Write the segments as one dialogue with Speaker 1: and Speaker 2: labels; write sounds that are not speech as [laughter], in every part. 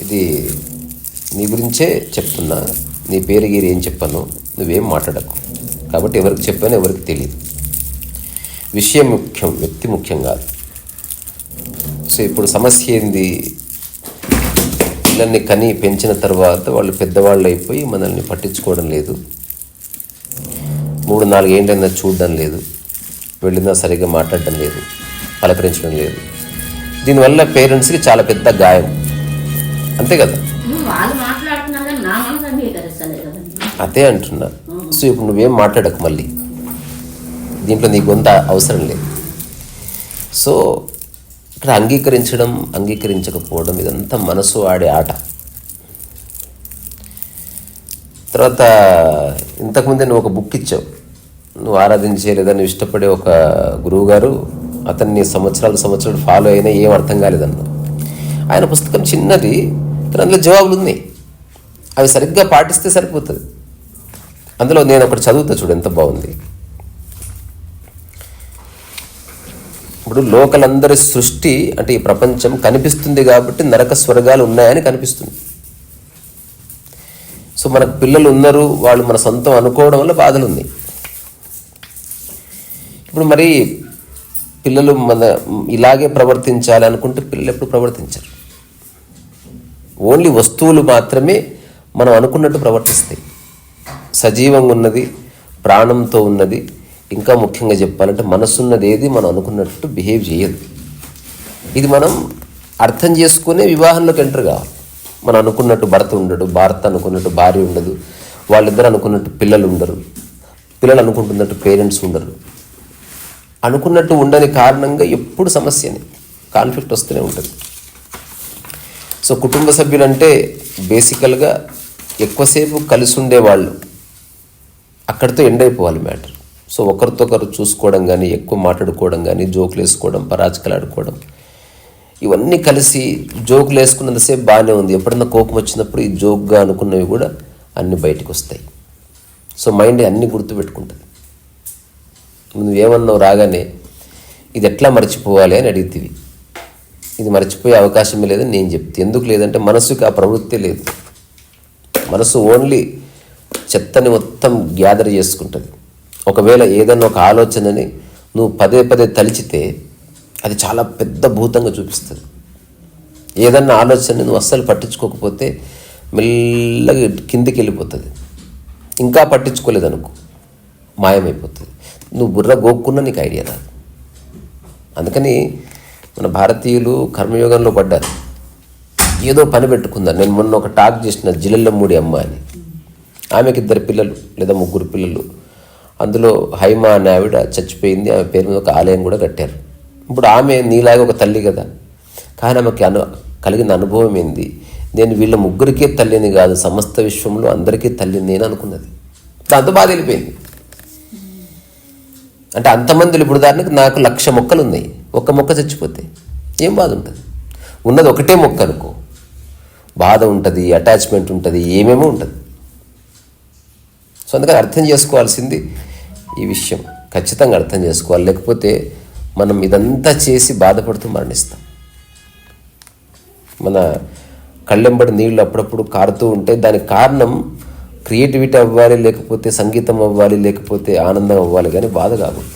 Speaker 1: ఇది నీ గురించే చెప్తున్నా. నీ పేరు గీరు ఏం చెప్పను. నువ్వేం మాట్లాడకు. కాబట్టి ఎవరికి చెప్పానో ఎవరికి తెలియదు విషయం ముఖ్యం వ్యక్తి ముఖ్యం కాదు సో ఇప్పుడు సమస్య ఏంది? పిల్లల్ని కని పెంచిన తర్వాత వాళ్ళు పెద్దవాళ్ళు అయిపోయి మనల్ని పట్టించుకోవడం లేదు. మూడు నాలుగు చూడడం లేదు. వెళ్ళినా సరిగ్గా మాట్లాడడం లేదు. పలకరించడం లేదు. దీనివల్ల పేరెంట్స్కి చాలా పెద్ద గాయం. అంతే కదా? అదే అంటున్నా. సో ఇప్పుడు నువ్వేం మాట్లాడకు మళ్ళీ. దీంట్లో నీ గొంత అవసరం లేదు. సో ఇక్కడ అంగీకరించడం అంగీకరించకపోవడం ఇదంతా మనసు ఆడే ఆట. తర్వాత ఇంతకుముందే నువ్వు ఒక బుక్ ఇచ్చావు. నువ్వు ఆరాధించే లేదా నువ్వు ఇష్టపడే ఒక గురువు గారు అతన్ని సంవత్సరాలు సంవత్సరాలు ఫాలో అయినా ఏం అర్థం కాలేదన్నా ఆయన పుస్తకం చిన్నది కానీ అందులో జవాబులు ఉన్నాయి. అవి సరిగ్గా పాటిస్తే సరిపోతుంది. అందులో నేను ఒకటి చదువుతా చూడు ఎంత బాగుంది. ఇప్పుడు లోకలందరి సృష్టి అంటే ఈ ప్రపంచం కనిపిస్తుంది కాబట్టి నరక స్వర్గాలు ఉన్నాయని కనిపిస్తుంది. సో మనకు పిల్లలు ఉన్నారు వాళ్ళు మన సొంతం అనుకోవడం వల్ల బాధలు ఉన్నాయి. ఇప్పుడు మరి పిల్లలు మన ఇలాగే ప్రవర్తించాలి అనుకుంటే పిల్లలు ఎప్పుడు ప్రవర్తించరు. ఓన్లీ వస్తువులు మాత్రమే మనం అనుకున్నట్టు ప్రవర్తిస్తాయి. సజీవంగా ఉన్నది ప్రాణంతో ఉన్నది ఇంకా ముఖ్యంగా చెప్పాలంటే మనసున్నది ఏది మనం అనుకున్నట్టు బిహేవ్ చేయదు. ఇది మనం అర్థం చేసుకునే వివాహంలోకి ఎంటర్ కావాలి. మనం అనుకున్నట్టు భర్త ఉండడు భారత అనుకున్నట్టు భార్య ఉండదు వాళ్ళిద్దరు అనుకున్నట్టు పిల్లలు ఉండరు పిల్లలు అనుకుంటున్నట్టు పేరెంట్స్ ఉండరు. అనుకున్నట్టు ఉండని కారణంగా ఎప్పుడు సమస్యని కాన్ఫ్లిక్ట్ వస్తూనే ఉంటుంది. సో కుటుంబ సభ్యులంటే బేసికల్గా ఎక్కువసేపు కలిసి ఉండేవాళ్ళు అక్కడితో ఎండ్ అయిపోవాలి మ్యాటర్ సో ఒకరితో ఒకరు చూసుకోవడం కానీ ఎక్కువ మాట్లాడుకోవడం కానీ జోకులు వేసుకోవడం పరాచకలు ఆడుకోవడం ఇవన్నీ కలిసి జోకులు వేసుకున్నంతసేపు బాగానే ఉంది. ఎప్పుడన్నా కోపం వచ్చినప్పుడు ఈ జోక్గా అనుకున్నవి కూడా అన్నీ బయటకు వస్తాయి సో మైండ్ అన్నీ గుర్తుపెట్టుకుంటుంది. నువ్వేమన్నావు రాగానే ఇది ఎట్లా మర్చిపోవాలి? అని అడిగితివి. ఇది మర్చిపోయే అవకాశమే లేదని నేను చెప్తే. ఎందుకు లేదంటే మనసుకి ఆ ప్రవృత్తి లేదు. మనసు ఓన్లీ చెత్తని మొత్తం గ్యాదర్ చేసుకుంటుంది. ఒకవేళ ఏదన్నా ఒక ఆలోచనని నువ్వు పదే పదే తలిచితే అది చాలా పెద్ద భూతంగా చూపిస్తుంది. ఏదన్నా ఆలోచన నువ్వు అస్సలు పట్టించుకోకపోతే మెల్లగా కిందికి వెళ్ళిపోతుంది. ఇంకా పట్టించుకోలేదనుకో. మాయమైపోతుంది. నువ్వు బుర్ర గోక్కున్నా నీకు ఐడియా రాదు. అందుకని మన భారతీయులు కర్మయోగంలో పడ్డారు. ఏదో పని పెట్టుకుందాం. నేను మొన్న ఒక టాక్ చేసిన జిల్లెల్లమ్మూడి అమ్మ అని ఆమెకి ఇద్దరు పిల్లలు లేదా ముగ్గురు పిల్లలు. అందులో హైమా అనే ఆవిడ చచ్చిపోయింది. ఆమె పేరు మీద ఒక ఆలయం కూడా కట్టారు. ఇప్పుడు ఆమె నీలాగా ఒక తల్లి కదా. కానీ ఆమెకి అను కలిగిన అనుభవం ఏంది? నేను వీళ్ళ ముగ్గురికే తల్లిని కాదు సమస్త విశ్వంలో అందరికీ తల్లిని నేను అనుకున్నది. దాంతో బాధ వెళ్ళిపోయింది. అంటే అంతమంది ఇప్పుడు దానికి నాకు లక్ష మొక్కలు ఉన్నాయి ఒక్క మొక్క చచ్చిపోతే ఏం బాధ ఉంటుంది? ఉన్నది ఒకటే మొక్క అనుకో. బాధ ఉంటుంది అటాచ్మెంట్ ఉంటుంది ఏమేమో ఉంటుంది. సో అందుకని అర్థం చేసుకోవాల్సింది ఈ విషయం. ఖచ్చితంగా అర్థం చేసుకోవాలి. లేకపోతే మనం ఇదంతా చేసి బాధపడుతూ మరణిస్తాం. మన కళ్ళెంబడి నీళ్ళు అప్పుడప్పుడు కారుతూ ఉంటే దానికి కారణం క్రియేటివిటీ అవ్వాలి లేకపోతే సంగీతం అవ్వాలి లేకపోతే ఆనందం అవ్వాలి కానీ బాధ కాకూడదు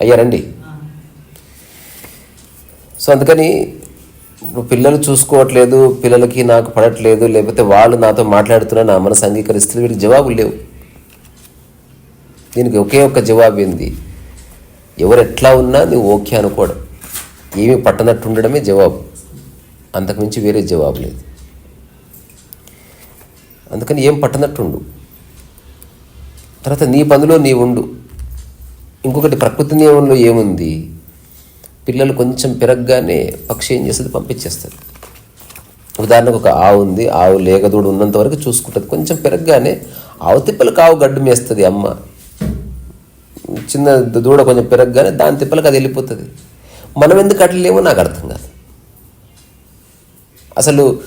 Speaker 1: అయ్యారండి సో అందుకని ఇప్పుడు పిల్లలు చూసుకోవట్లేదు పిల్లలకి నాకు పడట్లేదు లేకపోతే వాళ్ళు నాతో మాట్లాడుతున్నా నా మనసు అంగీకరిస్తుంది వీటికి జవాబు లేవు. దీనికి ఒకే ఒక్క జవాబు ఏంది? ఎవరు ఎట్లా ఉన్నా నువ్వు ఓకే అనుకోవడం. ఏమి పట్టనట్టు ఉండడమే జవాబు. అంతకుమించి వేరే జవాబు లేదు. అందుకని ఏం పట్టనట్టుండు. తర్వాత నీ పనిలో నీ ఉండు ఇంకొకటి ప్రకృతి నియమంలో ఏముంది? పిల్లలు కొంచెం పెరగగానే పక్షి ఏం చేస్తుంది? పంపించేస్తుంది. ఉదాహరణకు ఒక ఆవు ఉంది. ఆవు లేగదూడు ఉన్నంత వరకు చూసుకుంటుంది. కొంచెం పెరగగానే ఆవు తిప్పలకు ఆవు గడ్డు మేస్తుంది అమ్మ. చిన్న దూడ కొంచెం పెరగగానే దాని తిప్పలకు అది వెళ్ళిపోతుంది. మనం ఎందుకు అట్లేమో నాకు అర్థం కాదు. అసలు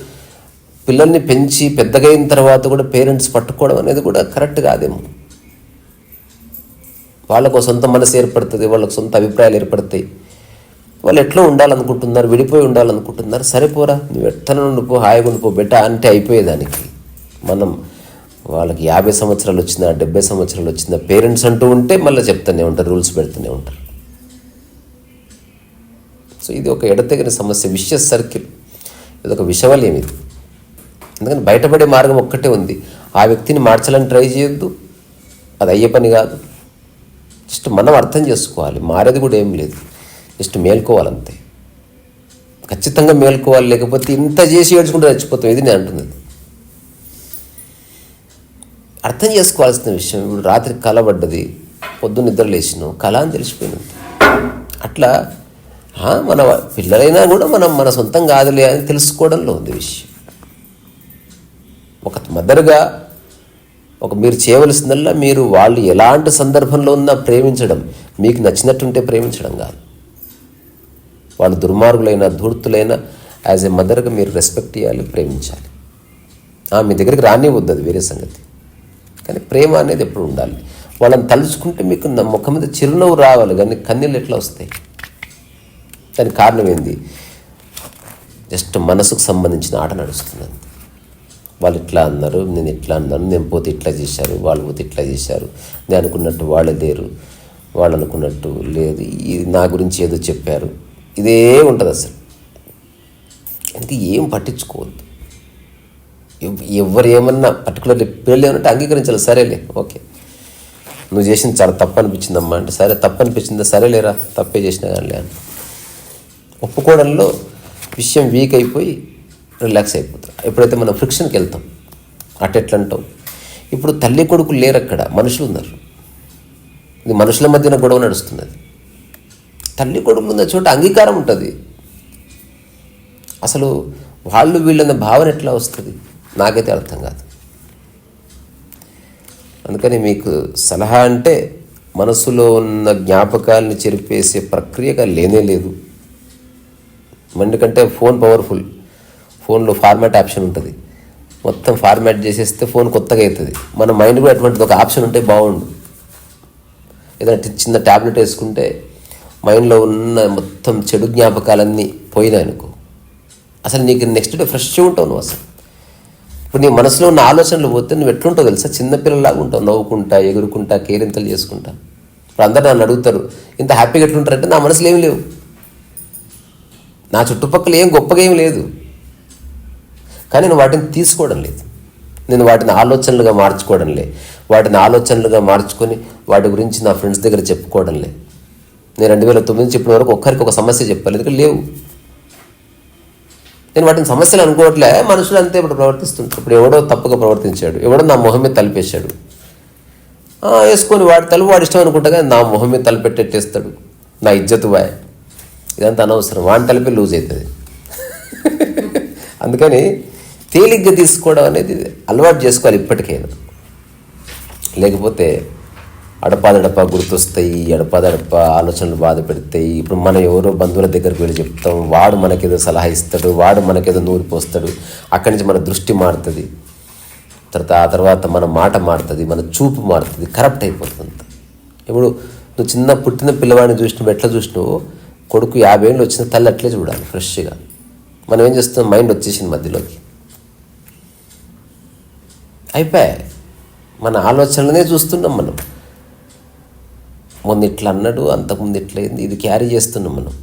Speaker 1: పిల్లల్ని పెంచి పెద్దగైన తర్వాత కూడా పేరెంట్స్ పట్టుకోవడం అనేది కూడా కరెక్ట్ కాదేమో. వాళ్ళకు సొంత మనసు ఏర్పడుతుంది వాళ్ళకు సొంత అభిప్రాయాలు ఏర్పడతాయి. వాళ్ళు ఎట్లా ఉండాలనుకుంటున్నారు విడిపోయి ఉండాలనుకుంటున్నారు సరిపోరా నువ్వు ఎట్లా ఉండిపో హాయిగా ఉండిపో బెట్ట అంటే అయిపోయేదానికి మనం వాళ్ళకి యాభై సంవత్సరాలు వచ్చినా డెబ్బై సంవత్సరాలు వచ్చిందా పేరెంట్స్ అంటూ ఉంటే మళ్ళీ చెప్తూనే ఉంటారు రూల్స్ పెడుతూనే ఉంటారు. సో ఇది ఒక ఎడతెగిన సమస్య విషయస్ సర్కిల్. ఇది ఒక విషవలయం ఇది. ఎందుకంటే బయటపడే మార్గం ఒక్కటే ఉంది. ఆ వ్యక్తిని మార్చాలని ట్రై చేయొద్దు. అది అయ్యే పని కాదు. జస్ట్ మనం అర్థం చేసుకోవాలి. మారేది కూడా ఏం లేదు. జస్ట్ మేల్కోవాలంతే. ఖచ్చితంగా మేల్కోవాలి. లేకపోతే ఇంత చేసి ఏడ్చుకుంటూ చచ్చిపోతాం. ఇది నేను అంటున్నది. అర్థం చేసుకోవాల్సిన విషయం ఇప్పుడు రాత్రి కల పడ్డది. పొద్దున్న నిద్ర లేచినాం. కళ అని తెలిసిపోయింది. అట్లా మన పిల్లలైనా కూడా మనం మన సొంతం కాదులే అని తెలుసుకోవడంలో ఉంది విషయం. ఒక మదర్గా ఒక మీరు చేయవలసిందల్లా మీరు వాళ్ళు ఎలాంటి సందర్భంలో ఉన్నా ప్రేమించడం మీకు నచ్చినట్టుంటే ప్రేమించడం కాదు. వాళ్ళు దుర్మార్గులైన ధూర్తులైన యాజ్ ఎ మదర్గా మీరు రెస్పెక్ట్ చేయాలి ప్రేమించాలి. ఆ, మీ దగ్గరికి రానివ్వద్దు అది వేరే సంగతి. కానీ ప్రేమ అనేది ఎప్పుడు ఉండాలి? వాళ్ళని తలుచుకుంటే మీకు నా ముఖం మీద చిరునవ్వు రావాలి కానీ కన్నీళ్ళు ఎట్లా వస్తాయి? దానికి కారణం ఏంది? జస్ట్ మనసుకు సంబంధించిన ఆట నడుస్తుంది వాళ్ళు ఇట్లా అన్నారు నేను ఇట్లా అన్నాను నేను పోతే ఇట్లా చేశారు వాళ్ళు పోతే ఇట్లా చేశారు. నేను అనుకున్నట్టు వాళ్ళు లేరు వాళ్ళు అనుకున్నట్టు లేదు. ఇది నా గురించి ఏదో చెప్పారు. ఇదే ఉంటుంది అసలు. అందుకే ఏం పట్టించుకోవద్దు. ఎవ్- ఎవరు ఏమన్నా పర్టికులర్లీ పిల్లలు ఏమన్నా అంగీకరించాలి. సరేలే ఓకే. నువ్వు చేసింది చాలా తప్పు అనిపించిందమ్మా అంటే సరే తప్పు అనిపించిందా సరేలేరా తప్పే చేసినా కానీ అని. ఒప్పుకోవడంలో విషయం వీక్ అయిపోయి రిలాక్స్ అయిపోతాం. ఎప్పుడైతే మనం ఫ్రిక్షన్కి వెళ్తాం అటెట్లంటాం అంటాం. ఇప్పుడు తల్లి కొడుకు లేరు అక్కడ మనుషులు ఉన్నారు. ఇది మనుషుల మధ్యన గొడవ నడుస్తున్నది. తల్లి కొడుకులు ఉన్న చోట అంగీకారం ఉంటుంది. అసలు వాళ్ళు వీళ్ళన్న భావన ఎట్లా వస్తుంది? నాకైతే అర్థం కాదు. అందుకని మీకు సలహా అంటే మనసులో ఉన్న జ్ఞాపకాలను చెరిపేసే ప్రక్రియగా లేనే లేదు. ఎందుకంటే ఫోన్ పవర్ఫుల్ ఫోన్లో ఫార్మాట్ ఆప్షన్ ఉంటుంది. మొత్తం ఫార్మాట్ చేసేస్తే ఫోన్ కొత్తగా అవుతుంది మన మైండ్ కూడా అటువంటిది ఒక ఆప్షన్ ఉంటే బాగుండు. ఏదైనా చిన్న ట్యాబ్లెట్ వేసుకుంటే మైండ్లో ఉన్న మొత్తం చెడు జ్ఞాపకాలన్నీ పోయినాయి అనుకో. అసలు నీకు నెక్స్ట్ డే ఫ్రెష్గా ఉంటావు నువ్వు అసలు. ఇప్పుడు నీ మనసులో ఉన్న ఆలోచనలు పోతే నువ్వు ఎట్లుంటావు తెలుసా? చిన్నపిల్లలాగా ఉంటావు నవ్వుకుంటా ఎగురుకుంటా కేరింతలు చేసుకుంటా. ఇప్పుడు అందరు నన్ను అడుగుతారు ఇంత హ్యాపీగా ఎట్లుంటారంటే నా మనసులో ఏం లేవు. నా చుట్టుపక్కల ఏం గొప్పగా ఏం లేదు. కానీ నేను వాటిని తీసుకోవడం లేదు. నేను వాటిని ఆలోచనలుగా మార్చుకోవడం లే వాటిని ఆలోచనలుగా మార్చుకొని వాటి గురించి నా ఫ్రెండ్స్ దగ్గర చెప్పుకోవడం లే నేను రెండు వేల తొమ్మిది నుంచి ఇప్పటి వరకు ఒక్కరికి ఒక సమస్య చెప్పలేదు. లేవు. నేను వాటిని సమస్యలు అనుకోవట్లే మనుషులు అంతే ఇప్పుడు ప్రవర్తిస్తుంటారు. ఇప్పుడు ఎవడో తప్పుగా ప్రవర్తించాడు ఎవడో నా మొహం మీద తలిపేశాడు. వేసుకొని వాడి తలుపు వాడి ఇష్టం అనుకుంటా కానీ నా మొహం మీద తలపెట్టేస్తాడు నా ఇజ్జత్ వాయ్. ఇదంతా అనవసరం. వాడిని తలిపే లూజ్ అవుతుంది. [laughs] అందుకని తేలిగ్గా తీసుకోవడం అనేది అలవాటు చేసుకోవాలి ఇప్పటికైనా. లేకపోతే అడపాదడప గుర్తొస్తాయి అడపాదడప ఆలోచనలు బాధ పెడతాయి. ఇప్పుడు మనం ఎవరో బంధువుల దగ్గరికి వెళ్ళి చెప్తాం వాడు మనకేదో సలహా ఇస్తాడు వాడు మనకేదో నూరి పోస్తాడు అక్కడి నుంచి మన దృష్టి మారుతుంది. తర్వాత ఆ తర్వాత మన మాట మారుతుంది మన చూపు మారుతుంది కరప్ట్ అయిపోతుంది ఇప్పుడు నువ్వు చిన్న పుట్టిన పిల్లవాడిని చూసినప్పుడు ఎట్లా చూసినావు? కొడుకు యాభై ఏళ్ళు వచ్చిన తల్లి అట్లే చూడాలి ఫ్రెష్గా. మనం ఏం చేస్తున్నాం మైండ్ వచ్చేసింది మధ్యలోకి. అయిపోయాయి మన ఆలోచనలనే చూస్తున్నాం మనం. మొన్న ఇట్లా అన్నాడు అంతకుముందు ఇట్లయింది ఇది క్యారీ చేస్తున్నాం మనం.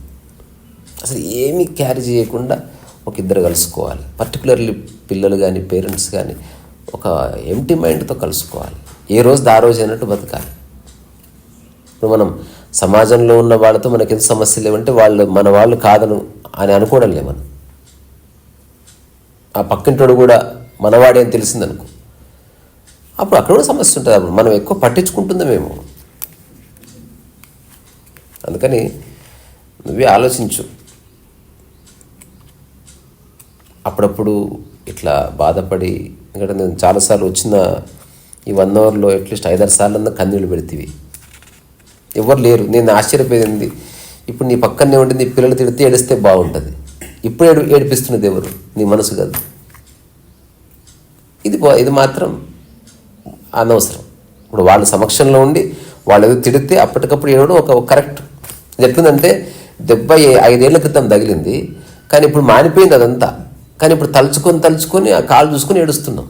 Speaker 1: అసలు ఏమీ క్యారీ చేయకుండా ఒక ఇద్దరు కలుసుకోవాలి. పర్టికులర్లీ పిల్లలు కానీ పేరెంట్స్ కానీ ఒక ఎంటీ మైండ్తో కలుసుకోవాలి. ఏ రోజు ఆ రోజు అన్నట్టు బతకాలి. ఇప్పుడు మనం సమాజంలో ఉన్న వాళ్ళతో మనకి ఎంత సమస్యలు లేవంటే వాళ్ళు మన వాళ్ళు కాదను అని అనుకోవడం లే మనం. ఆ పక్కింటోడు కూడా మనవాడే అని తెలిసిందనుకో. అప్పుడు అక్కడ కూడా సమస్య ఉంటుంది. అప్పుడు మనం ఎక్కువ పట్టించుకుంటుందేమో. అందుకని నువ్వే ఆలోచించు. అప్పుడప్పుడు ఇట్లా బాధపడి ఎందుకంటే నేను చాలాసార్లు వచ్చిన ఈ వన్ అవర్లో అట్లీస్ట్ ఐదారు సార్లు అన్న కన్నీళ్ళు పెడితేవి. ఎవరు లేరు. నేను ఆశ్చర్యపోయింది. ఇప్పుడు నీ పక్కనే ఉండి నీ పిల్లలు తిడితే ఏడిస్తే బాగుంటుంది. ఇప్పుడు ఏడు ఏడిపిస్తున్నది ఎవరు? నీ మనసు కాదు. ఇది బా- ఇది మాత్రం అనవసరం. ఇప్పుడు వాళ్ళ సమక్షంలో ఉండి వాళ్ళు తిడితే అప్పటికప్పుడు ఏడవడం ఒక కరెక్ట్. ఇది ఎట్లుందంటే దెబ్బ ఐదేళ్ళ క్రితం తగిలింది. కానీ ఇప్పుడు మానిపోయింది అదంతా. కానీ ఇప్పుడు తలుచుకొని తలుచుకొని ఆ కాలు చూసుకొని ఏడుస్తున్నాం.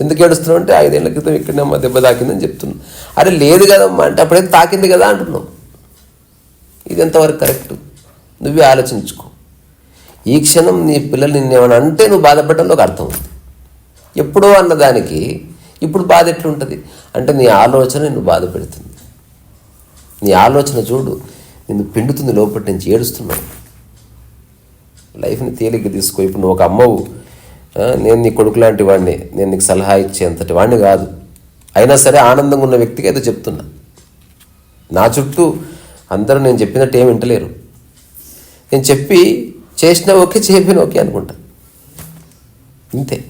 Speaker 1: ఎందుకు ఏడుస్తున్నాం అంటే ఐదేళ్ళ క్రితం ఇక్కడనే మా దెబ్బ తాకిందని చెప్తున్నాం. అరే లేదు కదమ్మా అంటే అప్పుడైతే తాకింది కదా అంటున్నాం. ఇది ఎంతవరకు కరెక్ట్? నువ్వే ఆలోచించుకో. ఈ క్షణం నీ పిల్లలు నిన్నేమైనా అంటే నువ్వు బాధపడడంలో ఒక అర్థం ఉంది. ఎప్పుడో అన్నదానికి ఇప్పుడు బాధ ఎట్లుంటుంది? అంటే నీ ఆలోచన నిన్ను బాధ పెడుతుంది. నీ ఆలోచన చూడు నిన్ను పిండుతుంది లోపటి నుంచి ఏడుస్తున్నావు లైఫ్ని తేలిగ్గా తీసుకో. ఇప్పుడు నువ్వు ఒక అమ్మవు. నేను నీ కొడుకు లాంటి వాడిని. నేను నీకు సలహా ఇచ్చేంతటి వాడిని కాదు. అయినా సరే ఆనందంగా ఉన్న వ్యక్తికి అయితే చెప్తున్నా. నా చుట్టూ అందరూ నేను చెప్పినట్టు ఏమి వింటలేరు. నేను చెప్పి చేసినా ఓకే చేయకపోయినా ఓకే అనుకుంటా. ఇంతే.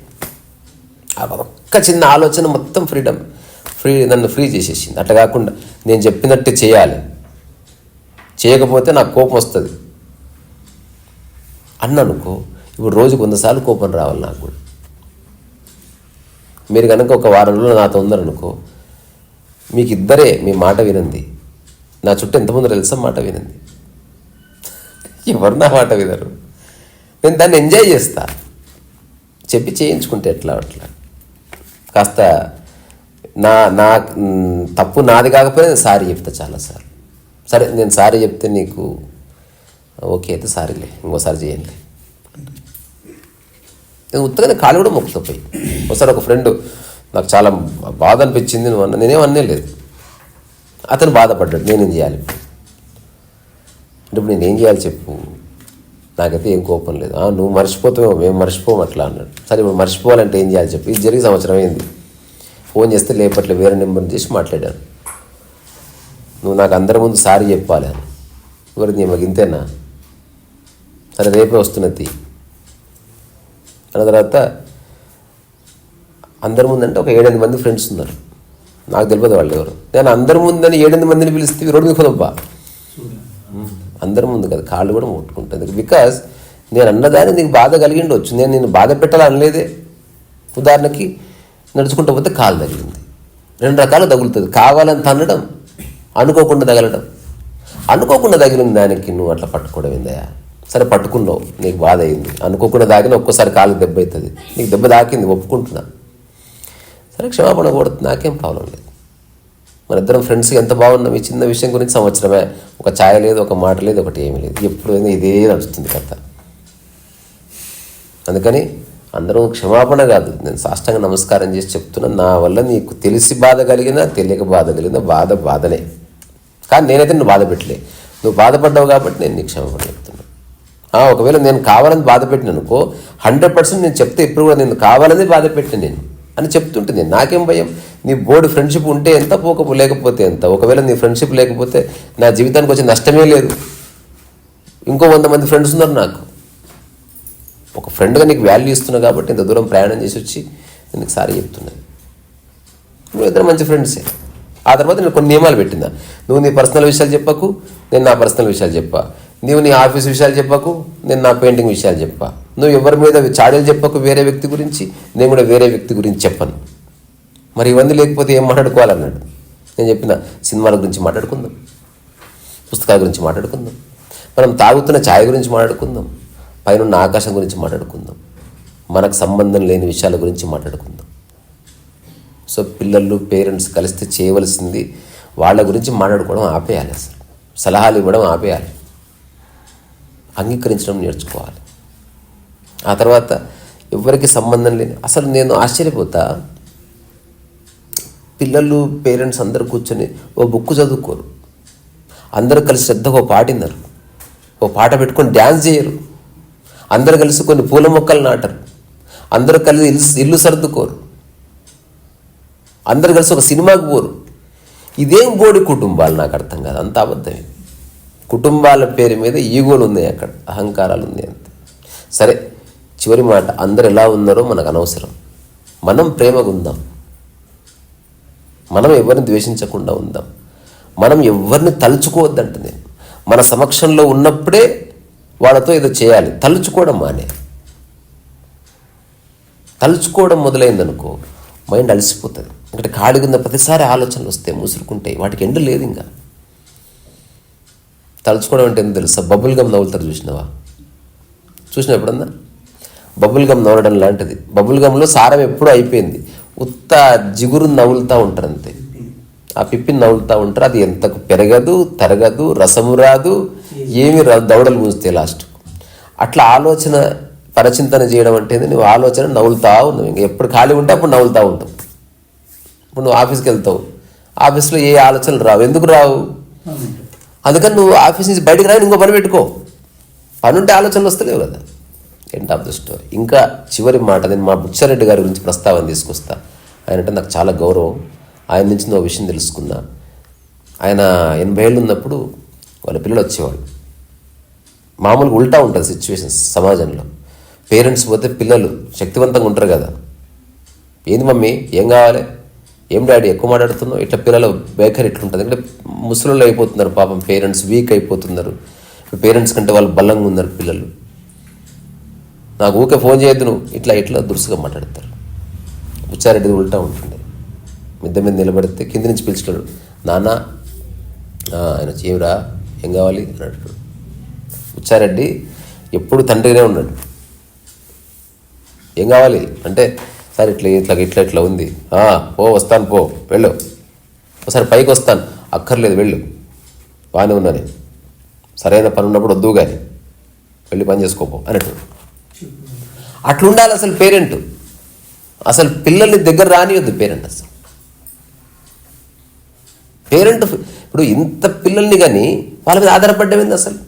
Speaker 1: ఆ ఒక్క చిన్న ఆలోచన మొత్తం ఫ్రీడమ్. ఫ్రీ నన్ను ఫ్రీ చేసేసింది. అట్లా కాకుండా నేను చెప్పినట్టు చేయాలి. చేయకపోతే నాకు కోపం వస్తుంది. అన్ననుకో ఇప్పుడు రోజుకు వందసార్లు కోపం రావాలి నాకు కూడా. మీరు కనుక ఒక వారంలో నాతో ఉందరనుకో మీకు ఇద్దరే మీ మాట వినంది నా చుట్టూ ఎంతమంది తెలుసా? మాట వినంది ఎవరు నా మాట వినరు? నేను దాన్ని ఎంజాయ్ చేస్తా. చెప్పి చేయించుకుంటే ఎట్లా అట్లా? కాస్త నా నా తప్పు నాది కాకపోయినా నేను సారీ చెప్తా చాలాసార్లు సరే నేను సారీ చెప్తే నీకు ఓకే అయితే సారీలే ఇంకోసారి చేయండి. నేను ఉత్తగానే కాలు కూడా మొక్కుతా పోయి ఒకసారి ఒక ఫ్రెండ్ నాకు చాలా బాధ అనిపించింది నువ్వు అన్న నేనేమన్నే లేదు. అతను బాధపడ్డాడు నేనేం చేయాలి ఇప్పుడు? ఇప్పుడు నేనేం చేయాలి చెప్పు? నాకైతే ఏం కోపం లేదు. నువ్వు మర్చిపోతావు మేము మర్చిపోము అట్లా అన్నాడు. సరే ఇప్పుడు మర్చిపోవాలంటే ఏం చేయాలి చెప్పి. ఇది జరిగి సంవత్సరం అయింది ఫోన్ చేస్తే లేపట్లే వేరే నెంబర్ చేసి మాట్లాడాను. నువ్వు నాకు అందరి ముందు సారీ చెప్పాలి అని. ఎవరు మాకు ఇంతేనా? సరే రేపే వస్తున్నది అన్న తర్వాత అందరి ముందంటే ఒక ఏడెనిమిది మంది ఫ్రెండ్స్ ఉన్నారు. నాకు తెలియదు వాళ్ళు ఎవరు. నేను అందరి ముందని ఏడెనిమిది మందిని పిలిస్తే రోడ్డు మీద పోదబ్బా అందరి ముందు కదా కాళ్ళు కూడా ముట్టుకుంటుంది. బికాస్ నేను అన్నదాన్ని నీకు బాధ కలిగిండొచ్చు నేను నేను బాధ పెట్టాలనలేదే ఉదాహరణకి నడుచుకుంటూ పోతే కాలు తగిలింది. రెండు రకాలు తగులుతుంది. కావాలని తన్నడం అనుకోకుండా తగలడం. అనుకోకుండా తగిలిన దానికి నువ్వు అట్లా పట్టుకోవడం ఏందయ్యా సరే పట్టుకున్నావు నీకు బాధ అయింది. అనుకోకుండా తాకిన ఒక్కోసారి కాలు దెబ్బ అవుతుంది. నీకు దెబ్బ తాకింది ఒప్పుకుంటున్నా. సరే క్షమాపణ కూడా నాకేం ప్రాబ్లం లేదు. మన ఇద్దరం ఫ్రెండ్స్ ఎంత బాగున్నాం? ఈ చిన్న విషయం గురించి సంవత్సరమే. ఒక ఛాయ లేదు ఒక మాట లేదు ఒకటి ఏమీ లేదు. ఎప్పుడైనా ఇదే నడుస్తుంది కథ. అందుకని అందరం క్షమాపణ కాదు. నేను సాష్టంగా నమస్కారం చేసి చెప్తున్నాను నా వల్ల నీకు తెలిసి బాధ కలిగినా తెలియక బాధ కలిగినా బాధ బాధనే కానీ నేనైతే నువ్వు బాధ పెట్టలే. నువ్వు బాధపడ్డావు కాబట్టి నేను నీకు క్షమాపణ చెప్తున్నా. ఒకవేళ నేను కావాలని బాధ పెట్టిన అనుకో హండ్రెడ్ పర్సెంట్ నేను చెప్తే ఇప్పుడు కూడా నేను కావాలని బాధ పెట్టిన నేను. అని చెప్తుంటుంది నాకేం భయం? నీ బోర్డు ఫ్రెండ్షిప్ ఉంటే ఎంత పోకపో లేకపోతే ఎంత? ఒకవేళ నీ ఫ్రెండ్షిప్ లేకపోతే నా జీవితానికి వచ్చే నష్టమే లేదు. ఇంకో వంద మంది ఫ్రెండ్స్ ఉన్నారు నాకు. ఒక ఫ్రెండ్గా నీకు వాల్యూ ఇస్తున్నా కాబట్టి ఇంత దూరం ప్రయాణం చేసి వచ్చి నేను నీకు సారీ చెప్తున్నాను నువ్వు ఇద్దరు మంచి ఫ్రెండ్సే. ఆ తర్వాత నేను కొన్ని నియమాలు పెట్టిందా నువ్వు నీ పర్సనల్ విషయాలు చెప్పకు నేను నా పర్సనల్ విషయాలు చెప్పా. నువ్వు నీ ఆఫీస్ విషయాలు చెప్పకు నేను నా పెయింటింగ్ విషయాలు చెప్పా. నువ్వు ఎవరి మీద చాడీలు చెప్పకు వేరే వ్యక్తి గురించి నేను కూడా వేరే వ్యక్తి గురించి చెప్పను. మరి ఇవన్నీ లేకపోతే ఏం మాట్లాడుకోవాలన్నాడు? నేను చెప్పిన సినిమాల గురించి మాట్లాడుకుందాం. పుస్తకాల గురించి మాట్లాడుకుందాం. మనం తాగుతున్న ఛాయ్ గురించి మాట్లాడుకుందాం. పైన ఆకాశం గురించి మాట్లాడుకుందాం. మనకు సంబంధం లేని విషయాల గురించి మాట్లాడుకుందాం. సో పిల్లలు పేరెంట్స్ కలిస్తే చేయవలసింది వాళ్ళ గురించి మాట్లాడుకోవడం ఆపేయాలి అసలు. సలహాలు ఇవ్వడం ఆపేయాలి. అంగీకరించడం నేర్చుకోవాలి. ఆ తర్వాత ఎవరికి సంబంధం లేని అసలు నేను ఆశ్చర్యపోతా. పిల్లలు పేరెంట్స్ అందరు కూర్చొని ఓ బుక్ చదువుకోరు. అందరూ కలిసి శ్రద్ధగా ఓ పాట విన్నారు. ఓ పాట పెట్టుకొని డ్యాన్స్ చేయరు. అందరూ కలిసి కొన్ని పూల మొక్కలు నాటరు. అందరూ కలిసి ఇల్లు ఇల్లు సర్దుకోరు. అందరు కలిసి ఒక సినిమాకి పోరు. ఇదేం బోడి కుటుంబాలు నాకు అర్థం కాదు అంత అబద్ధమే. కుటుంబాల పేరు మీద ఈగోలు ఉన్నాయి అక్కడ అహంకారాలు ఉన్నాయి అంతే. సరే చివరి మాట అందరు ఎలా ఉన్నారో మనకు అనవసరం. మనం ప్రేమగా ఉందాం. మనం ఎవరిని ద్వేషించకుండా ఉందాం. మనం ఎవరిని తలుచుకోవద్దంట నేను మన సమక్షంలో ఉన్నప్పుడే వాళ్ళతో ఏదో చేయాలి. తలుచుకోవడం మానే. తలుచుకోవడం మొదలైందనుకో మైండ్ అలసిపోతుంది. అంటే ఖాళీ కింద ప్రతిసారి ఆలోచనలు వస్తాయి ముసురుకుంటాయి వాటికి ఎండు లేదు ఇంకా. తలుచుకోవడం అంటే ఏంటో తెలుసా? బబుల్ గమ్ నవ్వులుతారు చూసినావా? చూసిన ఎప్పుడన్నా? బబుల్ గమ్ నవ్వడం లాంటిది. బబుల్ గమ్లో సారం ఎప్పుడూ అయిపోయింది. ఉత్త జిగురు నవ్వులుతూ ఉంటారు అంతే. ఆ పిప్పిని నవ్వులుతూ ఉంటారు. అది ఎంతకు పెరగదు తరగదు రసము రాదు ఏమి రా దవడలు మూస్తే లాస్ట్. అట్లా ఆలోచన పరచింతన చేయడం అంటే? నువ్వు ఆలోచన నవ్వులుతా ఉన్నావు. ఇంక ఎప్పుడు ఖాళీ ఉంటే అప్పుడు నవ్వులుతూ ఉంటావు. ఇప్పుడు నువ్వు ఆఫీస్కి వెళ్తావు. ఆఫీస్లో ఏ ఆలోచనలు రావు. ఎందుకు రావు? అందుకని నువ్వు ఆఫీస్ నుంచి బయటకు రాని ఇంకో పని పెట్టుకో. పని ఉంటే ఆలోచనలు వస్తలేవు కదా. ఎండ్ ఆఫ్ ద స్టోరీ ఇంకా చివరి మాట నేను మా బుచ్చారెడ్డి గారి గురించి ప్రస్తావన తీసుకొస్తా. ఆయన అంటే నాకు చాలా గౌరవం. ఆయన నుంచి నేను ఒక విషయం తెలుసుకున్నా. ఆయన ఎనభై ఏళ్ళు ఉన్నప్పుడు వాళ్ళ పిల్లలు వచ్చేవాళ్ళు. మామూలుగా ఉల్టా ఉంటుంది సిచ్యువేషన్స్ సమాజంలో. పేరెంట్స్ పోతే పిల్లలు శక్తివంతంగా ఉంటారు కదా. ఏంది మమ్మీ ఏం కావాలి? ఏం డాడీ ఎక్కువ మాట్లాడుతున్నావు? ఇట్లా పిల్లలు బేకర్ ఇట్లుంటుంది. అంటే ముసలిళ్ళు అయిపోతున్నారు పాపం పేరెంట్స్ వీక్ అయిపోతున్నారు. పేరెంట్స్ కంటే వాళ్ళు బలంగా ఉన్నారు పిల్లలు. నాకు ఊకే ఫోన్ చేయొద్దు నువ్వు. ఇట్లా ఇట్లా దురుసుగా మాట్లాడతారు. ఉచ్చారెడ్డి ఉల్టా ఉంటుండే. మిద్ద మీద నిలబడితే కింద నుంచి పిలుచుతాడు. నాన్న ఆయన వచ్చి ఏం కావాలి? అని అడుగుతాడు. ఉచ్చారెడ్డి ఎప్పుడు తండ్రినే ఉన్నాడు. ఏం కావాలి? అంటే సార్ ఇట్లా ఇట్లా ఇట్లా ఇట్లా ఉంది. పో వస్తాను పో వెళ్ళు. ఒకసారి పైకి వస్తాను. అక్కర్లేదు వెళ్ళు. బాగానే ఉన్నా సరైన పని ఉన్నప్పుడు వద్దు కానీ వెళ్ళి పని చేసుకోపో. అన్నట్టు అట్లా ఉండాలి అసలు పేరెంట్. అసలు పిల్లల్ని దగ్గర రానియొద్దు పేరెంట్ అసలు. పేరెంట్ ఇప్పుడు ఇంత పిల్లల్ని కానీ వాళ్ళ మీద ఆధారపడ్డమైంది అసలు?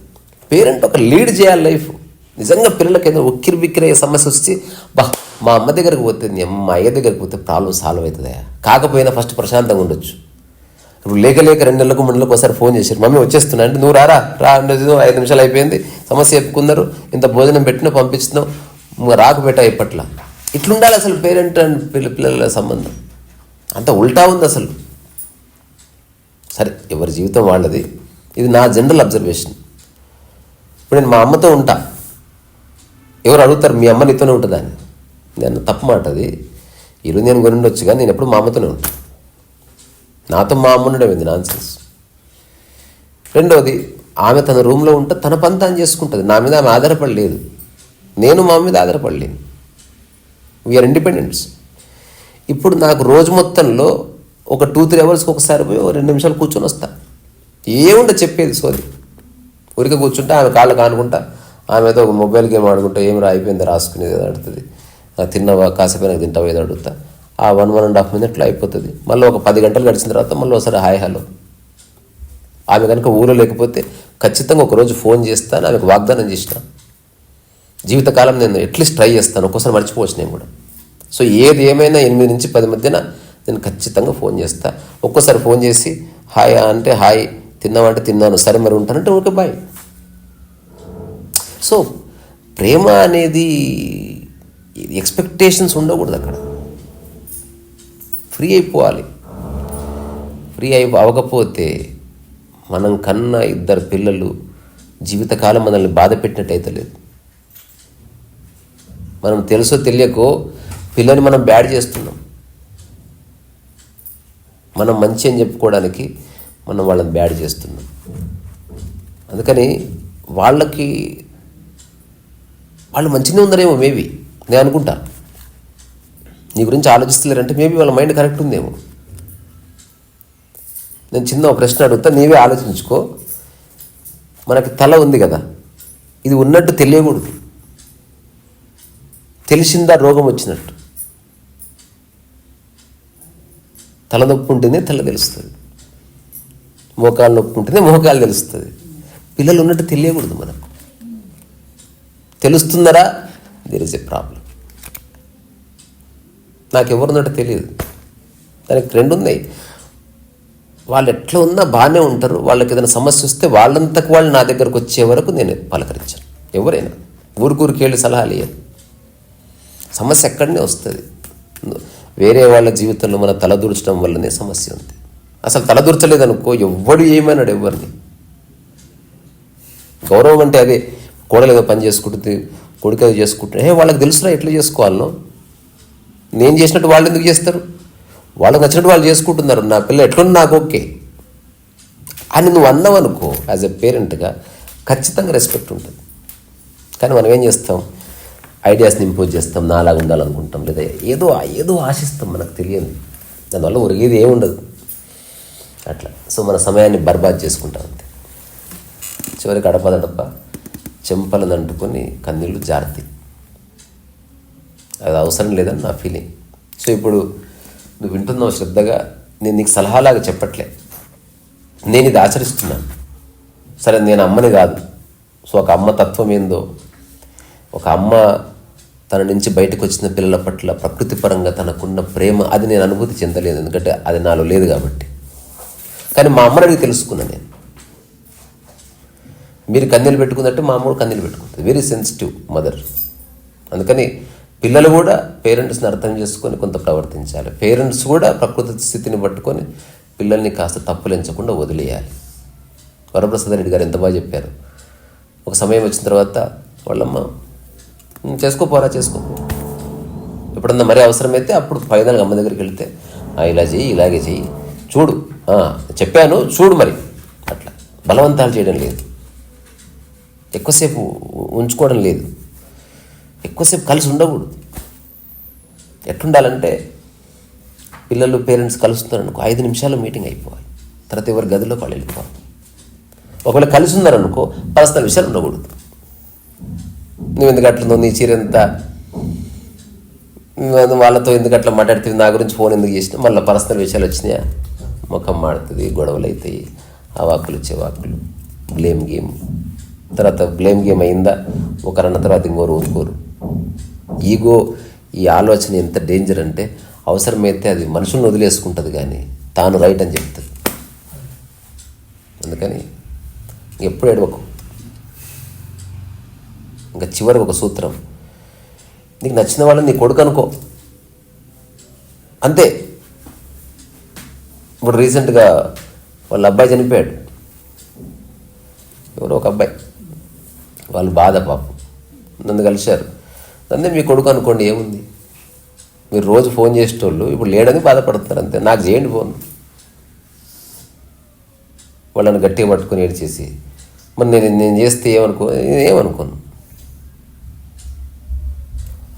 Speaker 1: పేరెంట్ ఒక లీడ్ చేయాలి లైఫ్. నిజంగా పిల్లలకి ఏదో ఉక్కిరి బిక్కిరి అయ్యే సమస్య వచ్చి బా మా అమ్మ దగ్గరకు పోతే నీ అమ్మ మా అయ్య దగ్గరికి పోతే ప్రాబ్లం సాల్వ్ అవుతుందా? కాకపోయినా ఫస్ట్ ప్రశాంతంగా ఉండొచ్చు. ఇప్పుడు లేక లేక రెండు నెలలకు మూడు నెలలకు ఒకసారి ఫోన్ చేశారు. మమ్మీ వచ్చేస్తున్నా అంటే నువ్వు రారా రా ఐదు నిమిషాలు అయిపోయింది. సమస్య చెప్పుకున్నారు. ఇంత భోజనం పెట్టినా పంపిస్తున్నావు. రాకు పెట్టా ఇప్పట్లా. ఇట్లుండాలి అసలు పేరెంట్ అండ్ పిల్ల పిల్లల సంబంధం. అంత ఉల్టా ఉంది అసలు. సరే ఎవరి జీవితం వాళ్ళది. ఇది నా జనరల్ అబ్జర్వేషన్. ఇప్పుడు నేను మా అమ్మతో ఉంటా. ఎవరు అడుగుతారు మీ అమ్మ నీతోనే ఉంటుందా? అని. నేను తప్పు మాట అది. ఈరోజు నేను కొని ఉండొచ్చు కానీ నేను ఎప్పుడు మా అమ్మతోనే ఉంటాను నాతో మా అమ్మ ఉండడం ఏంది? నాన్సెన్స్ రెండవది ఆమె తన రూమ్లో ఉంటే తన పని తాను చేసుకుంటుంది. నా మీద ఆమె ఆధారపడలేదు. నేను మా మీద ఆధారపడలేను. వీఆర్ ఇండిపెండెంట్స్ ఇప్పుడు నాకు రోజు మొత్తంలో ఒక టూ త్రీ అవర్స్కి ఒకసారి పోయి ఒక రెండు నిమిషాలు కూర్చొని వస్తా. ఏముండ చెప్పేది సోది. ఊరికే కూర్చుంటే ఆమె కాళ్ళు కానుకుంటా. ఆమెతో ఒక మొబైల్ గేమ్ ఆడుకుంటా ఏం రా అయిపోయింది రాసుకునేది ఏదో అడుగుతుంది "ఆ, తిన్నావా కాసేపు నాకు తింటావా ఏదో అడుగుతా. ఆ వన్ వన్ అండ్ హాఫ్ మినిట్లో అయిపోతుంది. మళ్ళీ ఒక పది గంటలు గడిచిన తర్వాత మళ్ళీ ఒకసారి హాయ్ హలో ఆమె కనుక ఊళ్ళో లేకపోతే ఖచ్చితంగా ఒకరోజు ఫోన్ చేస్తాను ఆమెకు వాగ్దానం చేసినా. జీవితకాలం నేను ఎట్లీస్ట్ ట్రై చేస్తాను. ఒక్కోసారి మర్చిపోవచ్చు నేను కూడా. సో ఏది ఏమైనా ఎనిమిది నుంచి పది మధ్యన నేను ఖచ్చితంగా ఫోన్ చేస్తా. ఒక్కోసారి ఫోన్ చేసి హాయ్ అంటే హాయ్ తిన్నామంటే తిన్నాను. సరే మరి ఉంటానంటే ఓకే బాయ్. సో ప్రేమ అనేది ఎక్స్పెక్టేషన్స్ ఉండకూడదు అక్కడ. ఫ్రీ అయిపోవాలి. ఫ్రీ అయి అవ్వకపోతే మనం కన్న ఇద్దరు పిల్లలు జీవితకాలం మనల్ని బాధ పెట్టినట్టయితే లేదు. మనం తెలుసో తెలియకో పిల్లని మనం బ్యాడ్ చేస్తున్నాం. మనం మంచి అని చెప్పుకోవడానికి మనం వాళ్ళని బ్యాడ్ చేస్తున్నాం. అందుకని వాళ్ళకి వాళ్ళు మంచిగా ఉన్నారేమో మేబీ నేను అనుకుంటా. నీ గురించి ఆలోచిస్తలేరంటే మేబీ వాళ్ళ మైండ్ కరెక్ట్ ఉందేమో. నేను చిన్న ఒక ప్రశ్న అడుగుతా నీవే ఆలోచించుకో. మనకి తల ఉంది కదా ఇది ఉన్నట్టు తెలియకూడదు. తెలిసిందా రోగం వచ్చినట్టు? తలనొప్పి ఉంటేనే తల తెలుస్తుంది. మోకాలు నొప్పి ఉంటేనే మోకాలు తెలుస్తుంది. పిల్లలు ఉన్నట్టు తెలియకూడదు మనకు. తెలుస్తుందరా? దేర్ ఇస్ ఎ ప్రాబ్లం నాకెవరున్నట్టు తెలియదు. దానికి రెండు ఉన్నాయి. వాళ్ళు ఎట్లా ఉన్నా బాగానే ఉంటారు. వాళ్ళకి ఏదైనా సమస్య వస్తే వాళ్ళంతకు వాళ్ళు నా దగ్గరకు వచ్చే వరకు నేను పలకరించాను. ఎవరైనా. ఊరికూరికి వెళ్ళి సలహాలు ఇయ్యను. సమస్య ఎక్కడనే వస్తుంది. వేరే వాళ్ళ జీవితంలో మన తలదూర్చడం వల్లనే సమస్య ఉంది. అసలు తలదూర్చలేదనుకో ఎవ్వడు ఏమన్నాడు ఎవరిని గౌరవం అంటే అదే కోడలు ఏదో పని చేసుకుంటుంది కొడుకు ఏదో చేసుకుంటుంది హే వాళ్ళకి తెలుసురా ఎట్లా చేసుకోవాలనో? నేను చేసినట్టు వాళ్ళు ఎందుకు చేస్తారు? వాళ్ళకి నచ్చినట్టు వాళ్ళు చేసుకుంటున్నారు. నా పిల్ల ఎట్లున్నా నాకు ఓకే. అని నువ్వు అన్నావు అనుకో యాజ్ ఎ పేరెంట్గా ఖచ్చితంగా రెస్పెక్ట్ ఉంటుంది. కానీ మనం ఏం చేస్తాం? ఐడియాస్ని ఇంపోజ్ చేస్తాం నాలాగా ఉండాలనుకుంటాం లేదా ఏదో ఏదో ఆశిస్తాం మనకు తెలియదు. దానివల్ల ఒరిగేది ఏముండదు. అట్లా. సో మన సమయాన్ని బర్బాద్ చేసుకుంటాం అంతే. చివరికి అడపదడప చెంపలను అంటుకొని కన్నీళ్ళు జారుతాయి. అది అవసరం లేదని నా ఫీలింగ్ సో ఇప్పుడు నువ్వు వింటున్నావు శ్రద్ధగా నేను నీకు సలహాలాగా చెప్పట్లే. నేను ఇది ఆచరిస్తున్నాను. సరే నేను అమ్మని కాదు. సో ఒక అమ్మ తత్వం ఏందో ఒక అమ్మ తన నుంచి బయటకు వచ్చిన పిల్లల పట్ల ప్రకృతి పరంగా తనకున్న ప్రేమ అది నేను అనుభూతి చెందలేదు. ఎందుకంటే అది నాలో లేదు కాబట్టి. కానీ మా అమ్మని అడిగి తెలుసుకున్నాను నేను. మీరు కన్నీళ్ళు పెట్టుకుందంటే మా అమ్మ కూడా కన్నీళ్ళు పెట్టుకుంటుంది. వెరీ సెన్సిటివ్ మదర్ అందుకని పిల్లలు కూడా పేరెంట్స్ని అర్థం చేసుకొని కొంత ప్రవర్తించాలి. పేరెంట్స్ కూడా ప్రకృతి స్థితిని పట్టుకొని పిల్లల్ని కాస్త తప్పులించకుండా వదిలేయాలి. వరప్రసాద్ రెడ్డి గారు ఎంత బాగా చెప్పారు. ఒక సమయం వచ్చిన తర్వాత వాళ్ళమ్మ చేసుకో చేసుకోపోరా చేసుకో. ఎప్పుడన్నా మరీ అవసరమైతే అప్పుడు ఫైనల్గా అమ్మ దగ్గరికి వెళ్తే "ఆ, ఇలా చెయ్యి ఇలాగే చెయ్యి. చూడు చెప్పాను చూడు మరి. అట్లా. బలవంతాలు చేయడం లేదు. ఎక్కువసేపు ఉంచుకోవడం లేదు. ఎక్కువసేపు కలిసి ఉండకూడదు. ఎట్లుండాలంటే పిల్లలు పేరెంట్స్ కలుస్తున్నారు అనుకో ఐదు నిమిషాలు మీటింగ్ అయిపోవాలి. తర్వాత ఎవరి గదిలో వాళ్ళు వెళ్ళిపోవాలి. ఒకవేళ కలిసి ఉన్నారనుకో పర్సనల్ విషయాలు ఉండకూడదు. నువ్వు ఎందుకు అట్లుందో నీ చీర ఎంత నువ్వు వాళ్ళతో ఎందుకు అట్లా మాట్లాడుతుంది నా గురించి ఫోన్ ఎందుకు చేసినా మళ్ళీ పర్సనల్ విషయాలు వచ్చినాయా? ముఖం మాడుతుంది గొడవలు అవుతాయి ఆ వాకులు వచ్చే వాకులు బ్లేమ్ గేమ్ తర్వాత బ్లేమ్ గేమ్ అయిందా? ఒకరన్న తర్వాత ఇంకోరు ఊరుకోరు ఈగో ఈ ఆలోచన ఎంత డేంజర్ అంటే అవసరమైతే అది మనుషులను వదిలేసుకుంటుంది కానీ తాను రైట్ అని చెప్తుంది. అందుకని ఎప్పుడు ఎడవకు ఇంకా చివరికి ఒక సూత్రం. నీకు నచ్చిన వాళ్ళని నీ కొడుకు అనుకో. అంతే. ఇప్పుడు రీసెంట్గా వాళ్ళ అబ్బాయి చనిపోయాడు. ఎవరో ఒక అబ్బాయి. వాళ్ళు బాధ పాపం. నన్ను కలిశారు. నన్నే మీ కొడుకు అనుకోండి ఏముంది? మీరు రోజు ఫోన్ చేసేటోళ్ళు ఇప్పుడు లేడని బాధపడుతున్నారు అంతే. నాకు చేయండి ఫోన్. వాళ్ళని గట్టిగా పట్టుకొని ఏడ్చేసి. మరి నేను నేను చేస్తే ఏమనుకో ఏమనుకోను.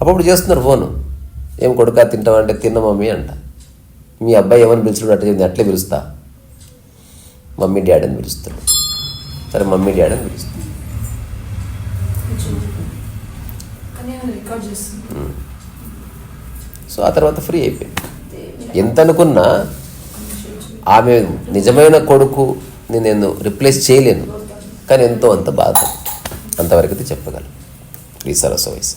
Speaker 1: అప్పుడు చేస్తున్నారు ఫోను. ఏం కొడుకా తింటావంటే తిన్న మమ్మీ అంట. మీ అబ్బాయి ఏమని పిలుచుకున్నట్టు చెప్పింది అట్లే పిలుస్తా. మమ్మీ డాడీ అని పిలుస్తాడు. సరే మమ్మీ డాడీ అని పిలుస్తాడు. సో ఆ తర్వాత ఫ్రీ అయిపోయింది. ఎంత అనుకున్నా ఆమె నిజమైన కొడుకు నేను రిప్లేస్ చేయలేను. కానీ ఎంతో అంత బాధ. అంతవరకు అయితే చెప్పగలను. ప్లీజ్ సరస్వ వయసు